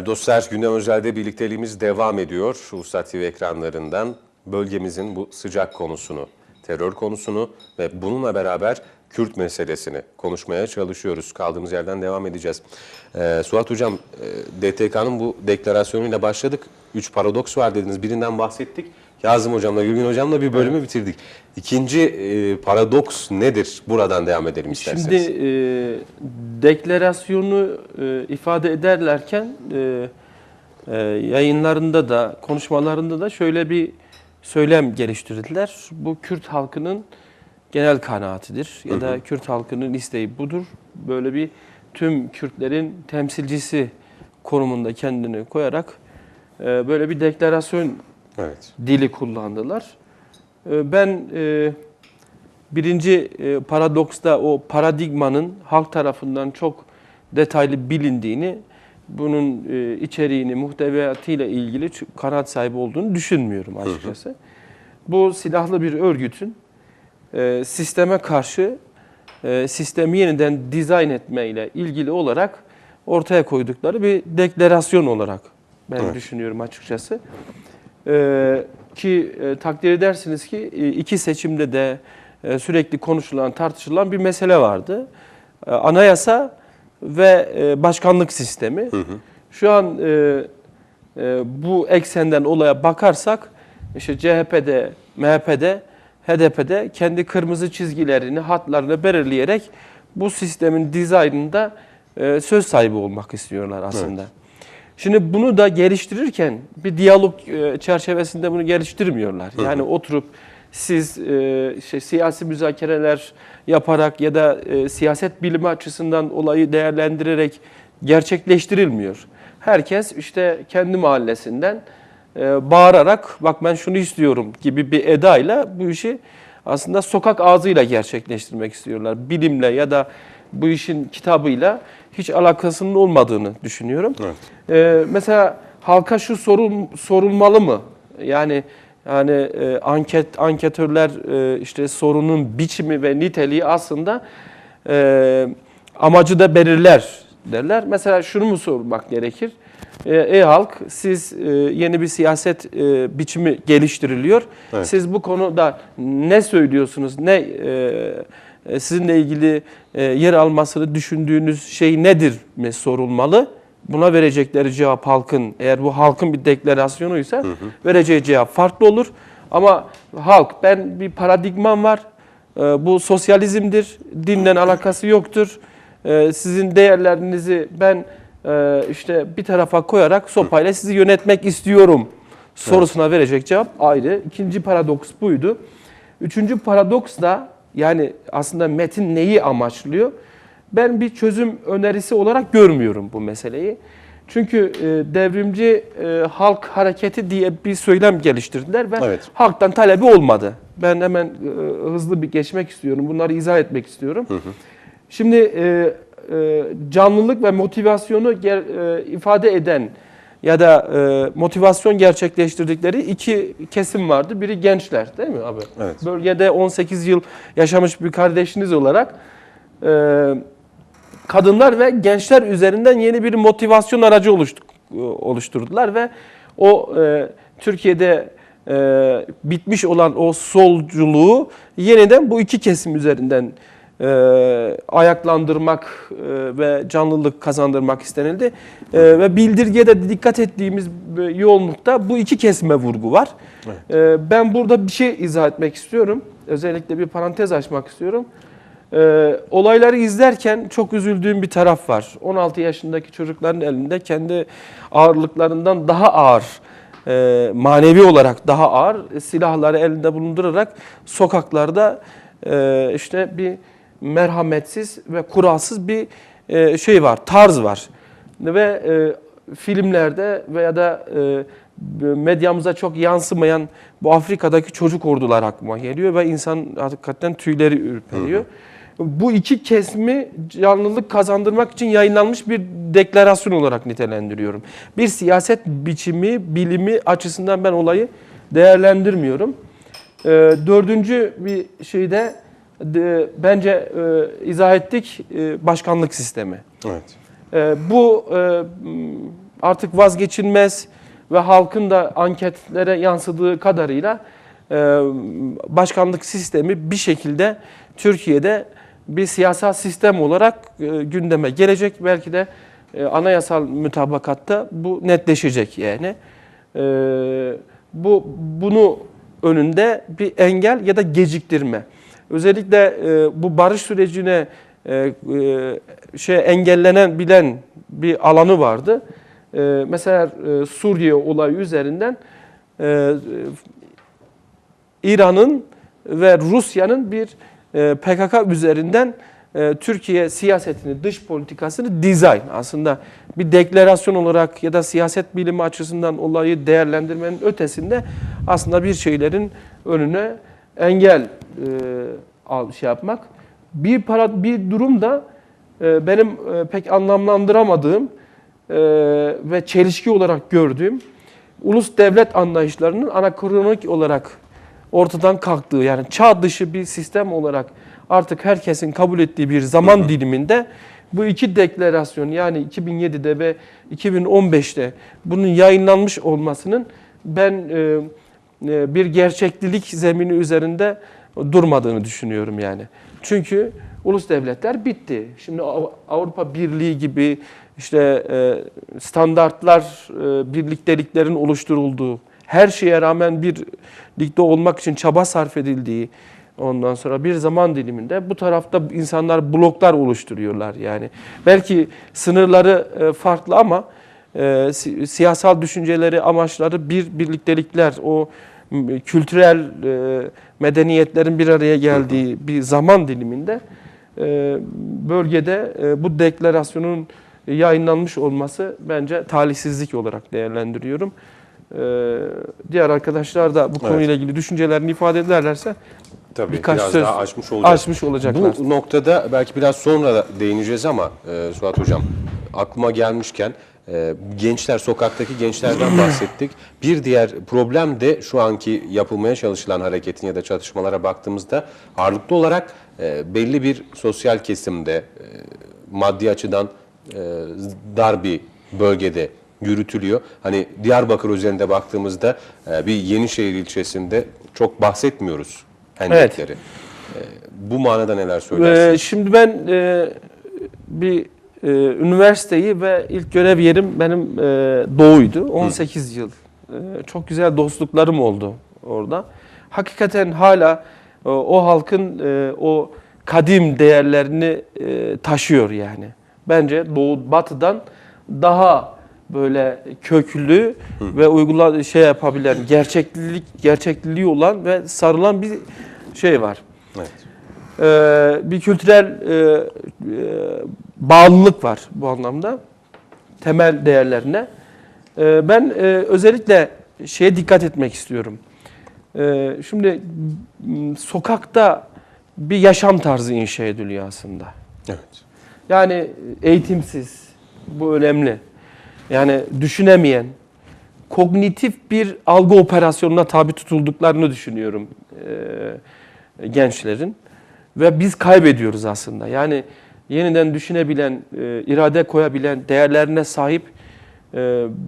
Değerli dostlar, Gündem Özel'de birlikteliğimiz devam ediyor. Ulusal TV ekranlarından bölgemizin bu sıcak konusunu, terör konusunu ve bununla beraber Kürt meselesini konuşmaya çalışıyoruz. Kaldığımız yerden devam edeceğiz. Ee, Suat Hocam, e, DTK'nın bu deklarasyonuyla başladık. Üç paradoks var dediniz. Birinden bahsettik. Yazım Hocam'la, Gülgün Hocam'la bir bölümü bitirdik. İkinci e, paradoks nedir? Buradan devam edelim isterseniz. Şimdi e, deklarasyonu e, ifade ederlerken e, e, yayınlarında da konuşmalarında da şöyle bir söylem geliştirdiler. Bu Kürt halkının genel kanaatidir ya da Kürt halkının isteği budur. Böyle bir tüm Kürtlerin temsilcisi konumunda kendini koyarak e, böyle bir deklarasyon Evet. dili kullandılar. E, Ben e, birinci e, paradoksta o paradigmanın halk tarafından çok detaylı bilindiğini, bunun e, içeriğini, muhteviyatıyla ilgili kanaat sahibi olduğunu düşünmüyorum açıkçası. Bu silahlı bir örgütün sisteme karşı sistemi yeniden dizayn etmeyle ilgili olarak ortaya koydukları bir deklarasyon olarak ben Evet. düşünüyorum açıkçası. Ee, ki e, takdir edersiniz ki e, iki seçimde de e, sürekli konuşulan, tartışılan bir mesele vardı. E, anayasa ve e, başkanlık sistemi. Şu an e, e, bu eksenden olaya bakarsak işte CHP'de, MHP'de, HDP'de kendi kırmızı çizgilerini, hatlarını belirleyerek bu sistemin dizaynında e, söz sahibi olmak istiyorlar aslında. Şimdi bunu da geliştirirken bir diyalog e, çerçevesinde bunu geliştirmiyorlar. Yani oturup siz e, işte siyasi müzakereler yaparak ya da e, siyaset bilimi açısından olayı değerlendirerek gerçekleştirilmiyor. Herkes işte kendi mahallesinden e, bağırarak bak ben şunu istiyorum gibi bir edayla bu işi aslında sokak ağzıyla gerçekleştirmek istiyorlar. Bilimle ya da bu işin kitabıyla hiç alakasının olmadığını düşünüyorum. Evet. Ee, mesela halka şu sorun sorulmalı mı? Yani yani e, anket anketörler e, işte sorunun biçimi ve niteliği aslında e, amacı da belirler derler. Mesela şunu mu sormak gerekir? E, ey halk siz e, yeni bir siyaset e, biçimi geliştiriliyor. Evet. Siz bu konuda ne söylüyorsunuz? Ne e, sizinle ilgili e, yer almasını düşündüğünüz şey nedir mi sorulmalı? Buna verecekleri cevap halkın, eğer bu halkın bir deklarasyonuysa vereceği cevap farklı olur. Ama halk, ben bir paradigmam var, e, bu sosyalizmdir, dinle alakası yoktur. E, Sizin değerlerinizi ben e, işte bir tarafa koyarak sopayla sizi yönetmek istiyorum sorusuna verecek cevap ayrı. İkinci paradoks buydu. Üçüncü paradoks da yani aslında metin neyi amaçlıyor? Ben bir çözüm önerisi olarak görmüyorum bu meseleyi. Çünkü e, devrimci e, halk hareketi diye bir söylem geliştirdiler ve Evet. halktan talebi olmadı. Ben hemen e, hızlı bir geçmek istiyorum. Bunları izah etmek istiyorum. Şimdi e, e, canlılık ve motivasyonu ifade eden ya da e, motivasyon gerçekleştirdikleri iki kesim vardı. Biri gençler değil mi abi? Evet. Bölgede 18 yıl yaşamış bir kardeşiniz olarak e, kadınlar ve gençler üzerinden yeni bir motivasyon aracı oluştu- oluşturdular ve o e, Türkiye'de e, bitmiş olan o solculuğu yeniden bu iki kesim üzerinden e, ayaklandırmak e, ve canlılık kazandırmak istenildi. E, ve bildirgede dikkat ettiğimiz e, yoğunlukta bu iki kesime vurgu var. E, ben burada bir şey izah etmek istiyorum. Özellikle bir parantez açmak istiyorum. Ee, olayları izlerken çok üzüldüğüm bir taraf var. 16 yaşındaki çocukların elinde kendi ağırlıklarından daha ağır, e, manevi olarak daha ağır e, silahları elinde bulundurarak sokaklarda e, işte bir merhametsiz ve kuralsız bir e, şey var, tarz var. Ve e, filmlerde veya da e, medyamıza çok yansımayan bu Afrika'daki çocuk ordular aklıma geliyor ve insan hakikaten tüyleri ürperiyor. Bu iki kesmi canlılık kazandırmak için yayınlanmış bir deklarasyon olarak nitelendiriyorum. Bir siyaset biçimi, bilimi açısından ben olayı değerlendirmiyorum. Dördüncü bir şeyde de, bence e, izah ettik e, başkanlık sistemi. Evet. E, bu e, artık vazgeçilmez ve halkın da anketlere yansıdığı kadarıyla e, başkanlık sistemi bir şekilde Türkiye'de bir siyasal sistem olarak e, gündeme gelecek. Belki de e, anayasal mütabakatta bu netleşecek yani. E, bu bunu önünde bir engel ya da geciktirme. Özellikle e, bu barış sürecine e, e, şey engellenen bilen bir alanı vardı. E, mesela e, Suriye olayı üzerinden e, İran'ın ve Rusya'nın bir e, PKK üzerinden e, Türkiye siyasetini, dış politikasını dizayn aslında bir deklarasyon olarak ya da siyaset bilimi açısından olayı değerlendirmenin ötesinde aslında bir şeylerin önüne engel e, şey yapmak. Bir para bir durum da e, benim e, pek anlamlandıramadığım e, ve çelişki olarak gördüğüm ulus devlet anlayışlarının anakronik olarak ortadan kalktığı yani çağ dışı bir sistem olarak artık herkesin kabul ettiği bir zaman diliminde bu iki deklarasyon yani 2007'de ve 2015'te bunun yayınlanmış olmasının ben e, bir gerçeklilik zemini üzerinde durmadığını düşünüyorum yani. Çünkü ulus devletler bitti. Şimdi Av- Avrupa Birliği gibi işte e, standartlar, e, birlikteliklerin oluşturulduğu, her şeye rağmen birlikte olmak için çaba sarf edildiği, ondan sonra bir zaman diliminde bu tarafta insanlar bloklar oluşturuyorlar yani. Belki sınırları e, farklı ama e, si- siyasal düşünceleri, amaçları bir birliktelikler, o kültürel e, medeniyetlerin bir araya geldiği bir zaman diliminde e, bölgede e, bu deklarasyonun yayınlanmış olması bence talihsizlik olarak değerlendiriyorum. E, diğer arkadaşlar da bu konuyla ilgili düşüncelerini ifade ederlerse Tabii Birkaç biraz söz daha açmış olacağız. açmış olacaklar. Bu noktada belki biraz sonra değineceğiz ama e, Suat Hocam aklıma gelmişken gençler sokaktaki gençlerden bahsettik. Bir diğer problem de şu anki yapılmaya çalışılan hareketin ya da çatışmalara baktığımızda ağırlıklı olarak e, belli bir sosyal kesimde e, maddi açıdan e, dar bir bölgede yürütülüyor. Hani Diyarbakır üzerinde baktığımızda bir Yenişehir ilçesinde çok bahsetmiyoruz hendekleri. E, bu manada neler söylersiniz? Ee, şimdi ben e, bir e, üniversiteyi ve ilk görev yerim benim e, Doğu'ydu. 18 yıl. E, çok güzel dostluklarım oldu orada. Hakikaten hala e, o halkın e, o kadim değerlerini e, taşıyor yani. Bence Doğu Batı'dan daha böyle köklü ve uygula şey yapabilen, gerçeklilik gerçekliliği olan ve sarılan bir şey var. Evet. Ee, bir kültürel e, e, bağlılık var bu anlamda temel değerlerine. Ee, ben e, özellikle şeye dikkat etmek istiyorum. Ee, şimdi sokakta bir yaşam tarzı inşa ediliyor aslında. Evet. Yani eğitimsiz, bu önemli. Yani düşünemeyen, kognitif bir algı operasyonuna tabi tutulduklarını düşünüyorum gençlerin. Ve biz kaybediyoruz aslında. Yani yeniden düşünebilen, e, irade koyabilen, değerlerine sahip e,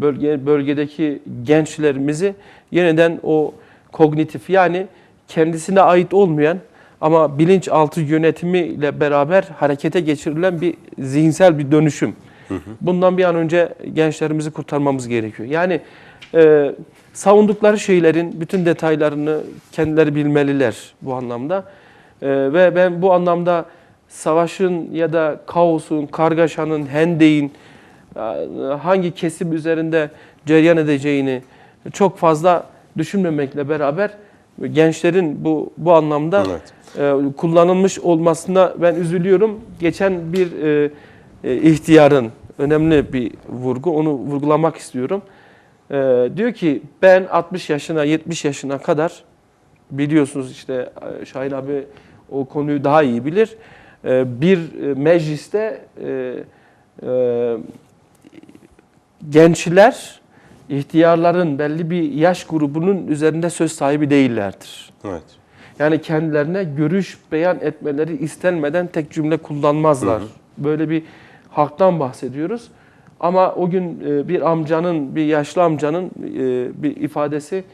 bölge bölgedeki gençlerimizi yeniden o kognitif yani kendisine ait olmayan ama bilinçaltı yönetimiyle beraber harekete geçirilen bir zihinsel bir dönüşüm. Bundan bir an önce gençlerimizi kurtarmamız gerekiyor. Yani e, savundukları şeylerin bütün detaylarını kendileri bilmeliler bu anlamda. E, ve ben bu anlamda savaşın ya da kaosun, kargaşanın, hendeyin e, hangi kesim üzerinde cereyan edeceğini çok fazla düşünmemekle beraber gençlerin bu bu anlamda Evet. e, kullanılmış olmasına ben üzülüyorum. Geçen bir e, e, ihtiyarın önemli bir vurgu, onu vurgulamak istiyorum. E, diyor ki ben 60 yaşına, 70 yaşına kadar biliyorsunuz işte e, Şahin abi o konuyu daha iyi bilir. E, bir e, mecliste e, e, gençler ihtiyarların belli bir yaş grubunun üzerinde söz sahibi değillerdir. Evet. Yani kendilerine görüş beyan etmeleri istenmeden tek cümle kullanmazlar. Böyle bir halktan bahsediyoruz. Ama o gün bir amcanın, bir yaşlı amcanın bir ifadesi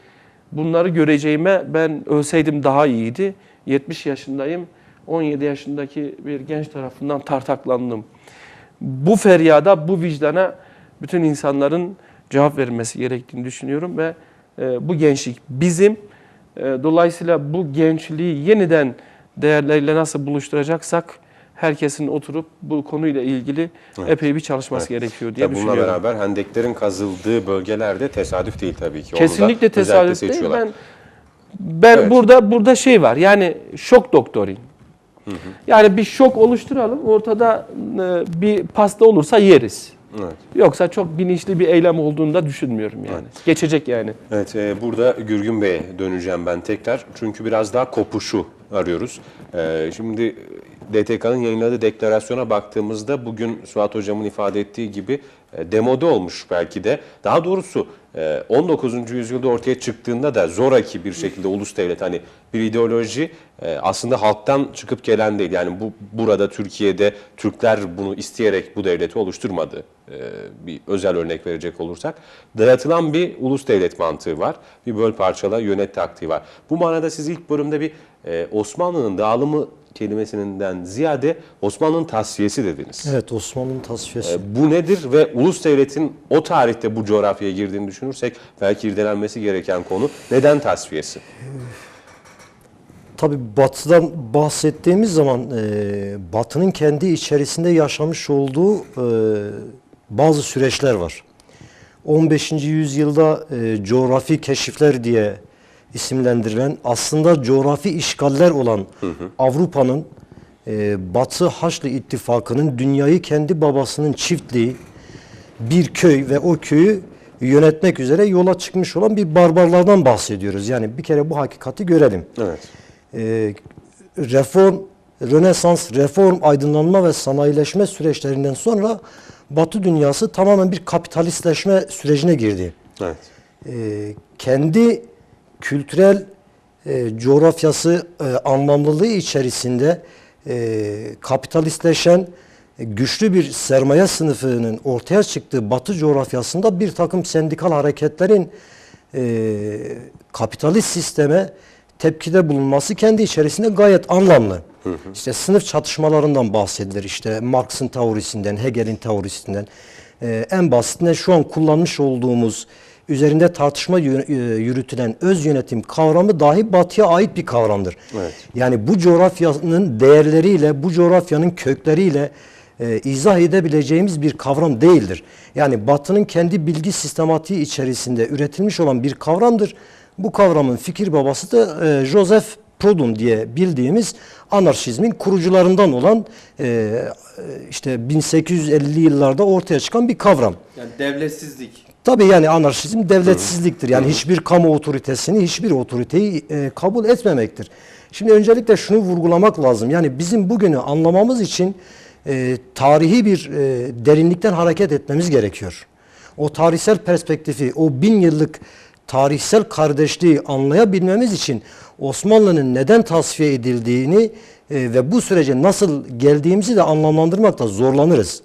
bunları göreceğime ben ölseydim daha iyiydi. 70 yaşındayım. 17 yaşındaki bir genç tarafından tartaklandım. Bu feryada, bu vicdana bütün insanların cevap vermesi gerektiğini düşünüyorum ve e, bu gençlik bizim. E, dolayısıyla bu gençliği yeniden değerleriyle nasıl buluşturacaksak herkesin oturup bu konuyla ilgili epey bir çalışması gerekiyor diye Tabii bununla düşünüyorum. beraber hendeklerin kazıldığı bölgelerde tesadüf değil tabii ki. Onu da Kesinlikle tesadüf değil. Ben ben Evet. burada burada şey var. Yani şok doktorin. Yani bir şok oluşturalım. Ortada e, bir pasta olursa yeriz. Evet. Yoksa çok bilinçli bir eylem olduğunu da düşünmüyorum yani. Geçecek yani. Evet, e, burada Gürgün Bey'e döneceğim ben tekrar. Çünkü biraz daha kopuşu arıyoruz. E, şimdi DTK'nın yayınladığı deklarasyona baktığımızda bugün Suat Hocam'ın ifade ettiği gibi e, demode olmuş belki de. Daha doğrusu 19. yüzyılda ortaya çıktığında da zoraki bir şekilde ulus devlet hani bir ideoloji e, aslında halktan çıkıp gelen değil. Yani bu burada Türkiye'de Türkler bunu isteyerek bu devleti oluşturmadı. E, bir özel örnek verecek olursak dayatılan bir ulus devlet mantığı var. Bir böl parçala yönet taktiği var. Bu manada siz ilk bölümde bir e, Osmanlı'nın dağılımı kelimesinden ziyade Osmanlı'nın tasfiyesi dediniz. Evet Osmanlı'nın tasfiyesi. E, Bu nedir ve ulus devletin o tarihte bu coğrafyaya girdiğini düşünürsek belki irdelenmesi gereken konu neden tasfiyesi? Tabii Batı'dan bahsettiğimiz zaman e, Batı'nın kendi içerisinde yaşamış olduğu e, bazı süreçler var. 15. yüzyılda e, coğrafi keşifler diye isimlendirilen aslında coğrafi işgaller olan Avrupa'nın e, Batı Haçlı İttifakı'nın dünyayı kendi babasının çiftliği bir köy ve o köyü yönetmek üzere yola çıkmış olan bir barbarlardan bahsediyoruz. Yani bir kere bu hakikati görelim. Evet. Ee, reform, Rönesans, reform, aydınlanma ve sanayileşme süreçlerinden sonra Batı dünyası tamamen bir kapitalistleşme sürecine girdi. Evet. Ee, kendi kültürel e, coğrafyası e, anlamlılığı içerisinde e, kapitalistleşen e, güçlü bir sermaye sınıfının ortaya çıktığı Batı coğrafyasında bir takım sendikal hareketlerin e, kapitalist sisteme tepkide bulunması kendi içerisinde gayet anlamlı. İşte sınıf çatışmalarından bahsedilir. İşte Marx'ın teorisinden, Hegel'in teorisinden. E, en basitinden şu an kullanmış olduğumuz üzerinde tartışma e, yürütülen öz yönetim kavramı dahi batıya ait bir kavramdır. Evet. Yani bu coğrafyanın değerleriyle, bu coğrafyanın kökleriyle e, izah edebileceğimiz bir kavram değildir. Yani batının kendi bilgi sistematiği içerisinde üretilmiş olan bir kavramdır. Bu kavramın fikir babası da e, Joseph Proudhon diye bildiğimiz anarşizmin kurucularından olan e, e, işte 1850'li yıllarda ortaya çıkan bir kavram. Yani devletsizlik. Tabii yani anarşizm devletsizliktir. Yani hiçbir kamu otoritesini, hiçbir otoriteyi e, kabul etmemektir. Şimdi öncelikle şunu vurgulamak lazım. Yani bizim bugünü anlamamız için e, tarihi bir e, derinlikten hareket etmemiz gerekiyor. O tarihsel perspektifi, o bin yıllık tarihsel kardeşliği anlayabilmemiz için Osmanlı'nın neden tasfiye edildiğini e, ve bu sürece nasıl geldiğimizi de anlamlandırmakta zorlanırız.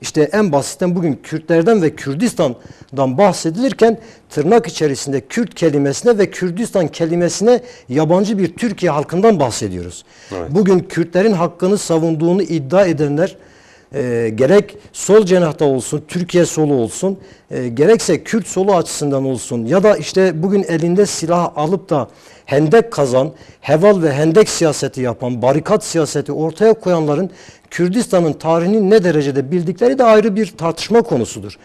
İşte en basitten bugün Kürtlerden ve Kürdistan'dan bahsedilirken tırnak içerisinde Kürt kelimesine ve Kürdistan kelimesine yabancı bir Türkiye halkından bahsediyoruz. Bugün Kürtlerin hakkını savunduğunu iddia edenler e, gerek sol cenahta olsun, Türkiye solu olsun, e, gerekse Kürt solu açısından olsun ya da işte bugün elinde silah alıp da hendek kazan, heval ve hendek siyaseti yapan, barikat siyaseti ortaya koyanların Kürdistan'ın tarihini ne derecede bildikleri de ayrı bir tartışma konusudur.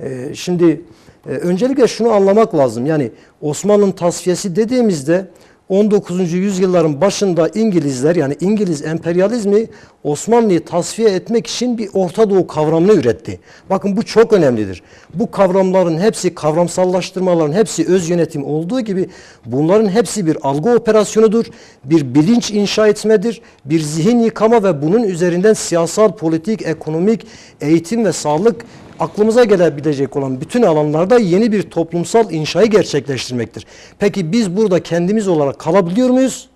E, şimdi e, öncelikle şunu anlamak lazım. Yani Osmanlı'nın tasfiyesi dediğimizde 19. yüzyılların başında İngilizler yani İngiliz emperyalizmi Osmanlı'yı tasfiye etmek için bir Orta Doğu kavramını üretti. Bakın bu çok önemlidir. Bu kavramların hepsi kavramsallaştırmaların hepsi öz yönetim olduğu gibi bunların hepsi bir algı operasyonudur. Bir bilinç inşa etmedir. Bir zihin yıkama ve bunun üzerinden siyasal, politik, ekonomik, eğitim ve sağlık aklımıza gelebilecek olan bütün alanlarda yeni bir toplumsal inşayı gerçekleştirmektir. Peki biz burada kendimiz olarak kalabiliyor muyuz?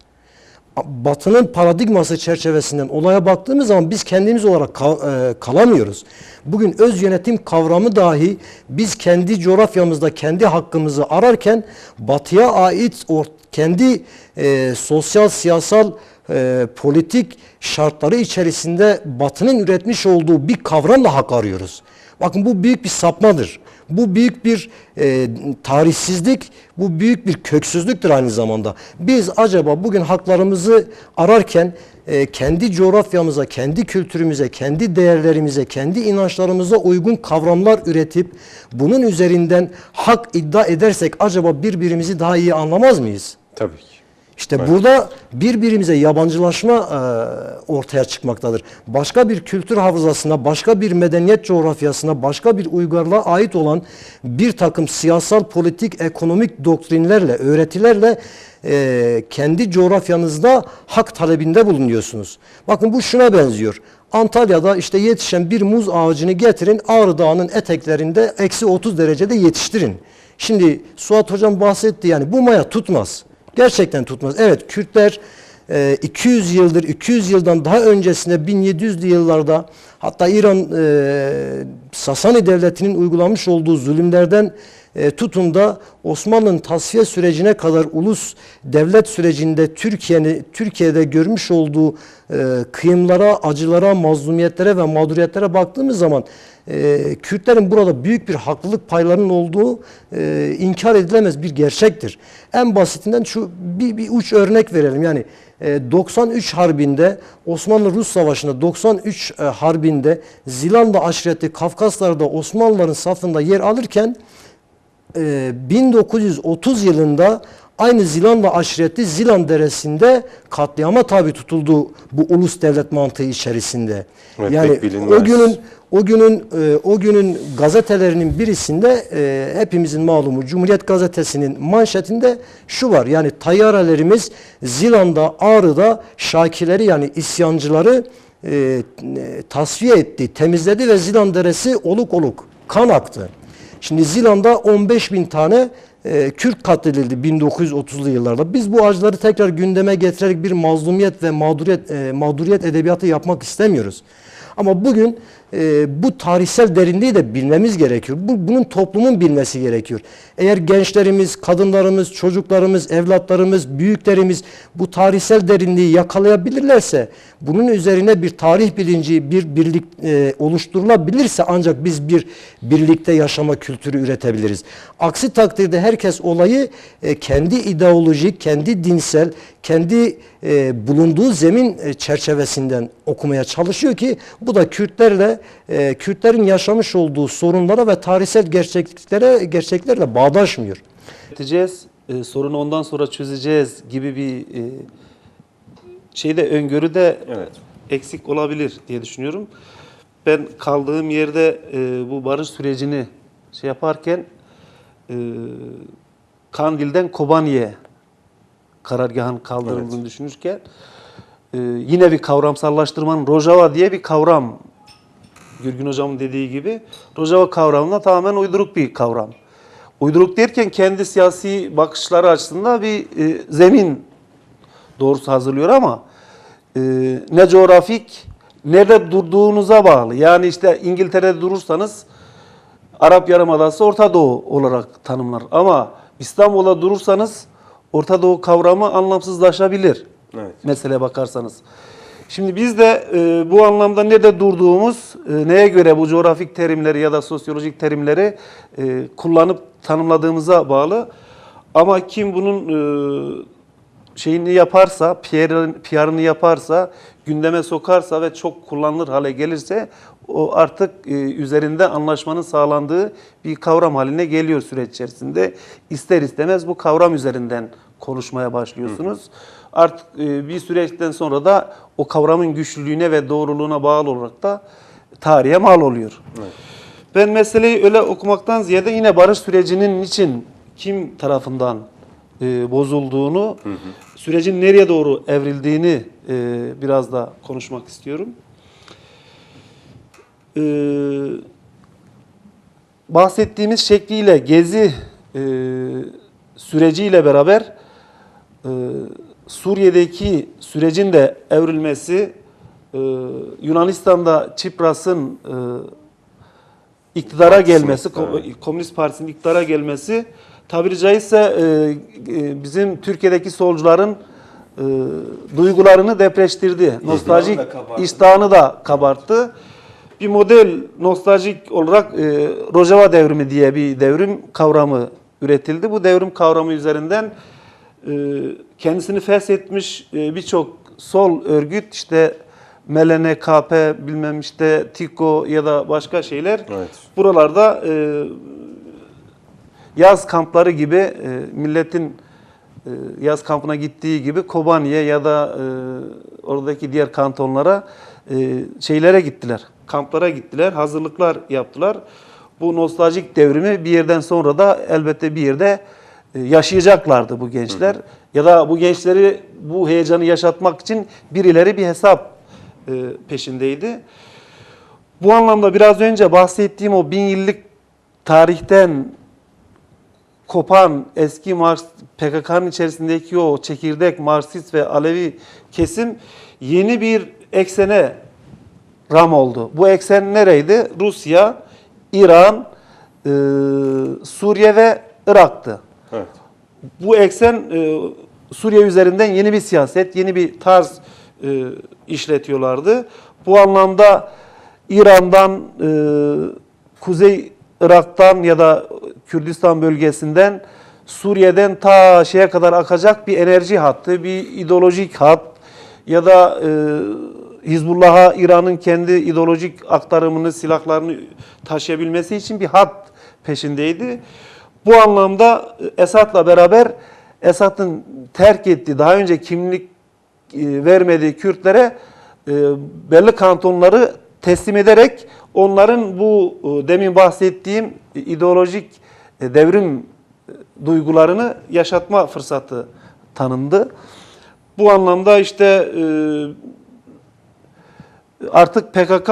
Batı'nın paradigması çerçevesinden olaya baktığımız zaman biz kendimiz olarak kal- e, kalamıyoruz. Bugün öz yönetim kavramı dahi biz kendi coğrafyamızda kendi hakkımızı ararken Batı'ya ait or- kendi e, sosyal, siyasal, e, politik şartları içerisinde Batı'nın üretmiş olduğu bir kavramla hak arıyoruz. Bakın bu büyük bir sapmadır. Bu büyük bir e, tarihsizlik, bu büyük bir köksüzlüktür aynı zamanda. Biz acaba bugün haklarımızı ararken e, kendi coğrafyamıza, kendi kültürümüze, kendi değerlerimize, kendi inançlarımıza uygun kavramlar üretip bunun üzerinden hak iddia edersek acaba birbirimizi daha iyi anlamaz mıyız? Tabii ki. İşte burada birbirimize yabancılaşma e, ortaya çıkmaktadır. Başka bir kültür hafızasına, başka bir medeniyet coğrafyasına, başka bir uygarlığa ait olan bir takım siyasal, politik, ekonomik doktrinlerle, öğretilerle e, kendi coğrafyanızda hak talebinde bulunuyorsunuz. Bakın bu şuna benziyor. Antalya'da işte yetişen bir muz ağacını getirin Ağrı Dağı'nın eteklerinde eksi 30 derecede yetiştirin. Şimdi Suat Hocam bahsetti yani bu maya tutmaz. Gerçekten tutmaz. Evet Kürtler e, 200 yıldır, 200 yıldan daha öncesinde 1700'lü yıllarda hatta İran e, Sasani Devleti'nin uygulamış olduğu zulümlerden e, tutun da Osmanlı'nın tasfiye sürecine kadar ulus devlet sürecinde Türkiye'ni Türkiye'de görmüş olduğu e, kıyımlara, acılara, mazlumiyetlere ve mağduriyetlere baktığımız zaman e, Kürtlerin burada büyük bir haklılık paylarının olduğu e, inkar edilemez bir gerçektir. En basitinden şu bir, bir uç örnek verelim. Yani e, 93 Harbi'nde Osmanlı-Rus Savaşı'nda 93 e, Harbi'nde Zilanda aşireti Kafkaslar'da Osmanlıların safında yer alırken e, 1930 yılında aynı Zilanda aşireti Zilan Deresi'nde katliama tabi tutuldu bu ulus devlet mantığı içerisinde. Evet, yani o günün o günün e, o günün gazetelerinin birisinde e, hepimizin malumu Cumhuriyet Gazetesi'nin manşetinde şu var. Yani tayyarelerimiz Zilan'da, Ağrı'da Şakileri yani isyancıları e, e, tasfiye etti, temizledi ve Zilan Deresi oluk oluk kan aktı. Şimdi Zilan'da 15 bin tane e, Kürt katledildi 1930'lu yıllarda. Biz bu acıları tekrar gündeme getirerek bir mazlumiyet ve mağduriyet, e, mağduriyet edebiyatı yapmak istemiyoruz. Ama bugün e, bu tarihsel derinliği de bilmemiz gerekiyor. Bu, bunun toplumun bilmesi gerekiyor. Eğer gençlerimiz, kadınlarımız, çocuklarımız, evlatlarımız, büyüklerimiz bu tarihsel derinliği yakalayabilirlerse, bunun üzerine bir tarih bilinci, bir birlik e, oluşturulabilirse ancak biz bir birlikte yaşama kültürü üretebiliriz. Aksi takdirde herkes olayı e, kendi ideolojik, kendi dinsel, kendi e, bulunduğu zemin e, çerçevesinden okumaya çalışıyor ki bu da Kürtlerle e, Kürtlerin yaşamış olduğu sorunlara ve tarihsel gerçekliklere gerçeklerle bağdaşmıyor. Üreteceğiz, e, sorunu ondan sonra çözeceğiz gibi bir e, şeyde öngörü Evet. eksik olabilir diye düşünüyorum. Ben kaldığım yerde e, bu barış sürecini şey yaparken e, Kandil'den Kobani'ye karargahın kaldırıldığını düşünürken e, yine bir kavramsallaştırmanın Rojava diye bir kavram Gürgün Hocam'ın dediği gibi Rojava kavramına tamamen uyduruk bir kavram. Uyduruk derken kendi siyasi bakışları açısından bir e, zemin doğrusu hazırlıyor ama e, ne coğrafik nerede durduğunuza bağlı. Yani işte İngiltere'de durursanız Arap Yarımadası Orta Doğu olarak tanımlar. Ama İstanbul'a durursanız Orta Doğu kavramı anlamsızlaşabilir. Evet. Meseleye bakarsanız. Şimdi biz de e, bu anlamda nerede durduğumuz, e, neye göre bu coğrafik terimleri ya da sosyolojik terimleri e, kullanıp tanımladığımıza bağlı. Ama kim bunun e, şeyini yaparsa, PR'ını yaparsa, gündeme sokarsa ve çok kullanılır hale gelirse o artık e, üzerinde anlaşmanın sağlandığı bir kavram haline geliyor süreç içerisinde. İster istemez bu kavram üzerinden konuşmaya başlıyorsunuz. Artık e, bir süreçten sonra da o kavramın güçlülüğüne ve doğruluğuna bağlı olarak da tarihe mal oluyor. Ben meseleyi öyle okumaktan ziyade yine barış sürecinin için kim tarafından e, bozulduğunu, sürecin nereye doğru evrildiğini e, biraz da konuşmak istiyorum. E, bahsettiğimiz şekliyle gezi e, süreciyle beraber e, Suriye'deki sürecin de evrilmesi, e, Yunanistan'da Çipras'ın e, iktidara gelmesi, Komünist Partisi'nin iktidara gelmesi tabiri caizse e, e, bizim Türkiye'deki solcuların e, duygularını depreştirdi. Nostaljik iştahını da kabarttı. Bir model nostaljik olarak e, Rojava devrimi diye bir devrim kavramı üretildi. Bu devrim kavramı üzerinden kendisini feshetmiş e, birçok sol örgüt işte MLNKP bilmem işte TİKO ya da başka şeyler Evet. buralarda e, yaz kampları gibi e, milletin yaz kampına gittiği gibi Kobani'ye ya da oradaki diğer kantonlara şeylere gittiler. Kamplara gittiler, hazırlıklar yaptılar. Bu nostaljik devrimi bir yerden sonra da elbette bir yerde yaşayacaklardı bu gençler. Ya da bu gençleri bu heyecanı yaşatmak için birileri bir hesap e, peşindeydi. Bu anlamda biraz önce bahsettiğim o bin yıllık tarihten kopan eski Mars PKK'nın içerisindeki o çekirdek Marksist ve Alevi kesim yeni bir eksene ram oldu. Bu eksen nereydi? Rusya, İran, e, Suriye ve Irak'tı. Evet. Bu eksen e, Suriye üzerinden yeni bir siyaset, yeni bir tarz e, işletiyorlardı. Bu anlamda İran'dan, e, Kuzey Irak'tan ya da Kürdistan bölgesinden Suriye'den ta şeye kadar akacak bir enerji hattı, bir ideolojik hat ya da e, Hizbullah'a İran'ın kendi ideolojik aktarımını, silahlarını taşıyabilmesi için bir hat peşindeydi. Bu anlamda e, Esad'la beraber Esad'ın terk ettiği, daha önce kimlik e, vermediği Kürtlere e, belli kantonları teslim ederek onların bu demin bahsettiğim ideolojik devrim duygularını yaşatma fırsatı tanındı. Bu anlamda işte artık PKK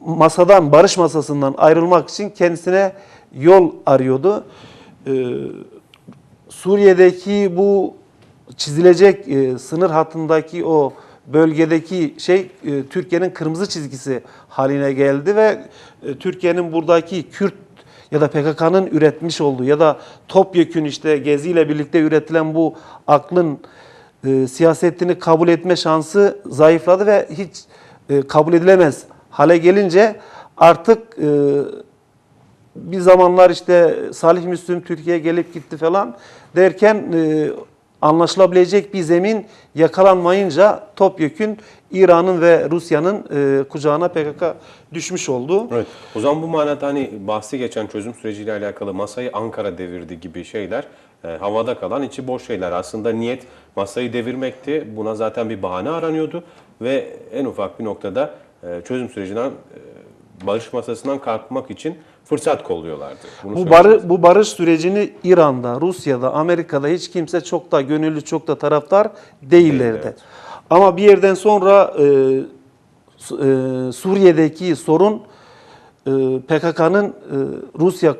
masadan, barış masasından ayrılmak için kendisine yol arıyordu. E, Suriye'deki bu çizilecek e, sınır hattındaki o bölgedeki şey e, Türkiye'nin kırmızı çizgisi haline geldi ve e, Türkiye'nin buradaki Kürt ya da PKK'nın üretmiş olduğu ya da topyekün işte Gezi ile birlikte üretilen bu aklın e, siyasetini kabul etme şansı zayıfladı ve hiç e, kabul edilemez hale gelince artık e, bir zamanlar işte Salih Müslüm Türkiye'ye gelip gitti falan derken e, anlaşılabilecek bir zemin yakalanmayınca topyekün İran'ın ve Rusya'nın e, kucağına PKK düşmüş oldu. Evet. O zaman bu manada hani bahsi geçen çözüm süreciyle alakalı masayı Ankara devirdi gibi şeyler e, havada kalan içi boş şeyler. Aslında niyet masayı devirmekti. Buna zaten bir bahane aranıyordu ve en ufak bir noktada e, çözüm sürecinden e, barış masasından kalkmak için fırsat kolluyorlardı. Bunu Bu, barı, bu barış sürecini İran'da, Rusya'da, Amerika'da hiç kimse çok da gönüllü, çok da taraftar değillerdi. Değil, evet. Ama bir yerden sonra e, e, Suriye'deki sorun e, PKK'nın e, Rusya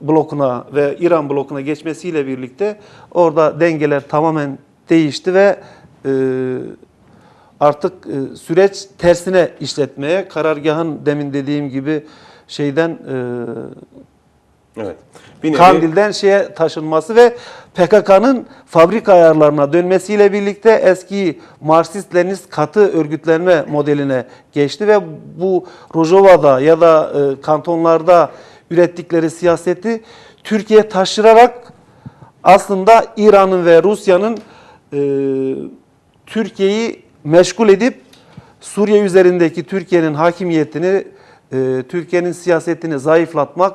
blokuna ve İran blokuna geçmesiyle birlikte orada dengeler tamamen değişti ve e, artık e, süreç tersine işletmeye, karargahın demin dediğim gibi şeyden e, Evet. Bir Kandil'den şeye taşınması ve PKK'nın fabrika ayarlarına dönmesiyle birlikte eski Marksist-Leninist katı örgütlenme modeline geçti ve bu Rojava'da ya da e, kantonlarda ürettikleri siyaseti Türkiye taşırarak aslında İran'ın ve Rusya'nın e, Türkiye'yi meşgul edip Suriye üzerindeki Türkiye'nin hakimiyetini, e, Türkiye'nin siyasetini zayıflatmak,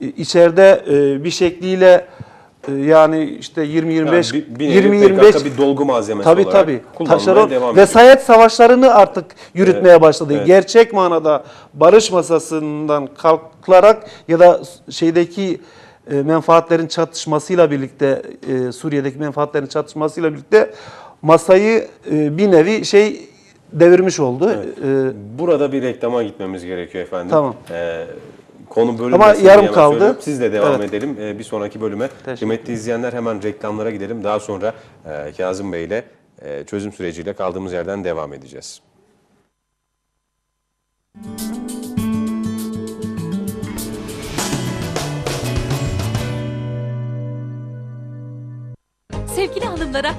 e, içeride e, bir şekliyle e, yani işte 20-25 Yani bir, bir nevi 20-25 PKK bir dolgu malzemesi Tabii olarak tabii. kullanmaya devam vesayet savaşlarını artık yürütmeye Evet, başladı. evet. Gerçek manada barış masasından kalkarak ya da şeydeki e, menfaatlerin çatışmasıyla birlikte e, Suriye'deki menfaatlerin çatışmasıyla birlikte masayı e, bir nevi şey devirmiş oldu. E, Burada bir reklama gitmemiz gerekiyor efendim. Tamam. Ee, konu bölünmesin Ama yarım kaldı. söylüyorum. Siz de devam Evet. edelim e, bir sonraki bölüme. Kıymetli izleyenler hemen reklamlara gidelim. Daha sonra e, Kazım Bey ile e, çözüm süreciyle kaldığımız yerden devam edeceğiz. Sevgili hanımlara